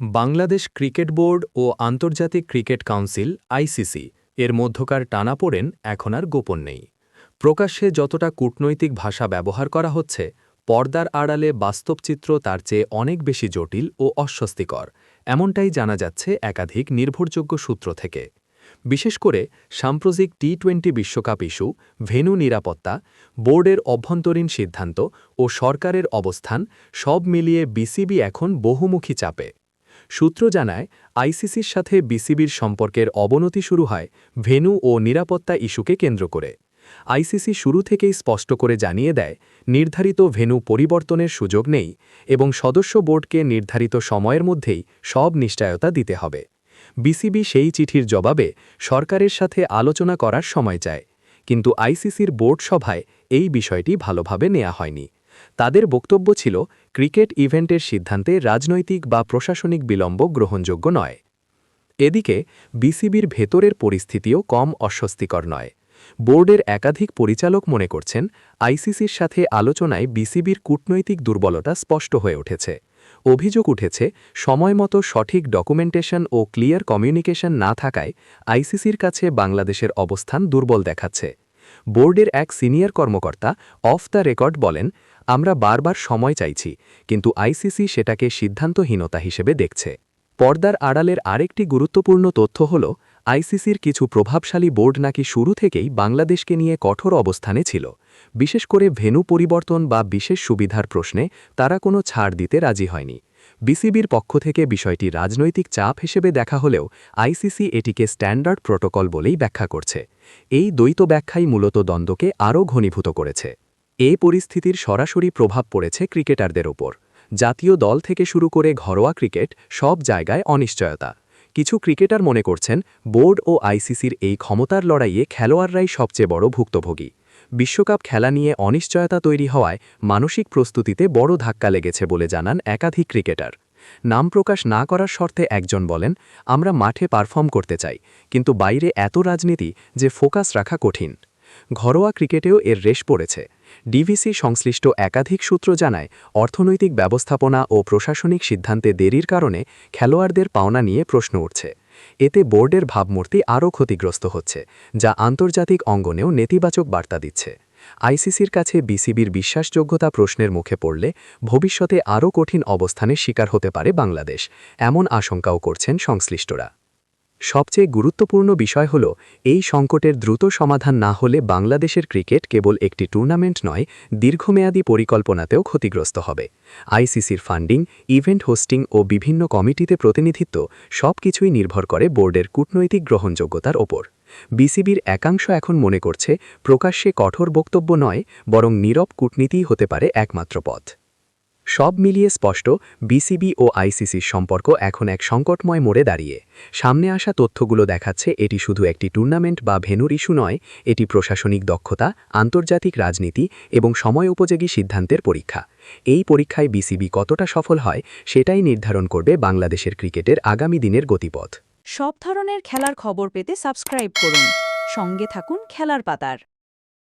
Bangladesh cricket board ও আন্তর্জাতিক cricket council ICC এর মধ্যকার টানাপোড়েন এখন আর গোপন নেই। প্রকাশ্যে যতটা কূটনৈতিক ভাষা ব্যবহার করা হচ্ছে, পর্দার আড়ালে বাস্তব চিত্র তার চেয়ে অনেক বেশি জটিল ও অস্বস্তিকর, এমনটাই জানা যাচ্ছে একাধিক নির্ভরযোগ্য সূত্র থেকে। বিশেষ করে সাম্প্রতিক টি টোয়েন্টি বিশ্বকাপ ইস্যু, ভেন্যু নিরাপত্তা, বোর্ডের অভ্যন্তরীণ সিদ্ধান্ত ও সরকারের অবস্থান সব মিলিয়ে বিসিবি এখন বহুমুখী চাপে। সূত্র জানায়, আইসিসির সাথে বিসিবির সম্পর্কের অবনতি শুরু হয় ভেন্যু ও নিরাপত্তা ইস্যুকে কেন্দ্র করে। আইসিসি শুরু থেকেই স্পষ্ট করে জানিয়ে দেয়, নির্ধারিত ভেন্যু পরিবর্তনের সুযোগ নেই এবং সদস্য বোর্ডকে নির্ধারিত সময়ের মধ্যেই সব নিশ্চয়তা দিতে হবে। বিসিবি সেই চিঠির জবাবে সরকারের সাথে আলোচনা করার সময় চায়, কিন্তু আইসিসির বোর্ড সভায় এই বিষয়টি ভালোভাবে নেওয়া হয়নি। তাদের বক্তব্য ছিল, ক্রিকেট ইভেন্টের সিদ্ধান্তে রাজনৈতিক বা প্রশাসনিক বিলম্ব গ্রহণযোগ্য নয়। এদিকে, বিসিবির ভেতরের পরিস্থিতিও কম অস্বস্তিকর নয়। বোর্ডের একাধিক পরিচালক মনে করছেন, আইসিসির সাথে আলোচনায় বিসিবির কূটনৈতিক দুর্বলতা স্পষ্ট হয়ে উঠেছে। অভিযোগ উঠেছে, সময়মতো সঠিক ডকুমেন্টেশন ও ক্লিয়ার কমিউনিকেশন না থাকায় আইসিসির কাছে বাংলাদেশের অবস্থান দুর্বল দেখাচ্ছে। বোর্ডের এক সিনিয়র কর্মকর্তা, অফ দ্য রেকর্ড বলেন আমরা বারবার সময় চাইছি, কিন্তু আইসিসি সেটাকে সিদ্ধান্তহীনতা হিসেবে দেখছে। পর্দার আড়ালের আরেকটি গুরুত্বপূর্ণ তথ্য হল আইসিসির কিছু প্রভাবশালী বোর্ড নাকি শুরু থেকেই বাংলাদেশকে নিয়ে কঠোর অবস্থানে ছিল। বিশেষ করে ভেনু পরিবর্তন বা বিশেষ সুবিধার প্রশ্নে তারা কোনো ছাড় দিতে রাজি হয়নি। বিসিবির পক্ষ থেকে বিষয়টি রাজনৈতিক চাপ হিসেবে দেখা হলেও আইসিসি এটিকে স্ট্যান্ডার্ড প্রোটোকল বলেই ব্যাখ্যা করছে। এই দ্বৈত ব্যাখ্যাই মূলত দ্বন্দ্বকে আরও ঘনীভূত করেছে। এ পরিস্থিতির সরাসরি প্রভাব পড়েছে ক্রিকেটারদের ওপর। জাতীয় দল থেকে শুরু করে ঘরোয়া ক্রিকেট সব জায়গায় অনিশ্চয়তা। কিছু ক্রিকেটার মনে করছেন, বোর্ড ও আইসিসির এই ক্ষমতার লড়াইয়ে খেলোয়াড়রাই সবচেয়ে বড় ভুক্তভোগী। বিশ্বকাপ খেলা নিয়ে অনিশ্চয়তা তৈরি হওয়ায় মানসিক প্রস্তুতিতে বড় ধাক্কা লেগেছে বলে জানান একাধিক ক্রিকেটার। নাম প্রকাশ না করার শর্তে একজন বলেন, আমরা মাঠে পারফর্ম করতে চাই, কিন্তু বাইরে এত রাজনীতি যে ফোকাস রাখা কঠিন। ঘরোয়া ক্রিকেটেও এর রেশ পড়েছে। ডিভিসি সংশ্লিষ্ট একাধিক সূত্র জানায়, অর্থনৈতিক ব্যবস্থাপনা ও প্রশাসনিক সিদ্ধান্তে দেরির কারণে খেলোয়াড়দের পাওনা নিয়ে প্রশ্ন উঠছে। এতে বোর্ডের ভাবমূর্তি আরও ক্ষতিগ্রস্ত হচ্ছে, যা আন্তর্জাতিক অঙ্গনেও নেতিবাচক বার্তা দিচ্ছে। আইসিসির কাছে বিসিবির বিশ্বাসযোগ্যতা প্রশ্নের মুখে পড়লে ভবিষ্যতে আরও কঠিন অবস্থানের শিকার হতে পারে বাংলাদেশ, এমন আশঙ্কাও করছেন সংশ্লিষ্টরা। সবচেয়ে গুরুত্বপূর্ণ বিষয় হল, এই সংকটের দ্রুত সমাধান না হলে বাংলাদেশের ক্রিকেট কেবল একটি টুর্নামেন্ট নয়, দীর্ঘমেয়াদী পরিকল্পনাতেও ক্ষতিগ্রস্ত হবে। আইসিসির ফান্ডিং, ইভেন্ট হোস্টিং ও বিভিন্ন কমিটিতে প্রতিনিধিত্ব সব কিছুই নির্ভর করে বোর্ডের কূটনৈতিক গ্রহণযোগ্যতার ওপর। বিসিবির একাংশ এখন মনে করছে, প্রকাশ্যে কঠোর বক্তব্য নয়, বরং নীরব কূটনীতিই হতে পারে একমাত্র পথ। সব মিলিয়ে স্পষ্ট, বিসিবি ও আইসিসির সম্পর্ক এখন এক সংকটময় মোড়ে দাঁড়িয়ে। সামনে আসা তথ্যগুলো দেখাচ্ছে এটি শুধু একটি টুর্নামেন্ট বা ভেনুর ইস্যু নয়, এটি প্রশাসনিক দক্ষতা, আন্তর্জাতিক রাজনীতি এবং সময় উপযোগী সিদ্ধান্তের পরীক্ষা। এই পরীক্ষায় বিসিবি কতটা সফল হয় সেটাই নির্ধারণ করবে বাংলাদেশের ক্রিকেটের আগামী দিনের গতিপথ। সব ধরনের খেলার খবর পেতে সাবস্ক্রাইব করুন। সঙ্গে থাকুন খেলার পাতার।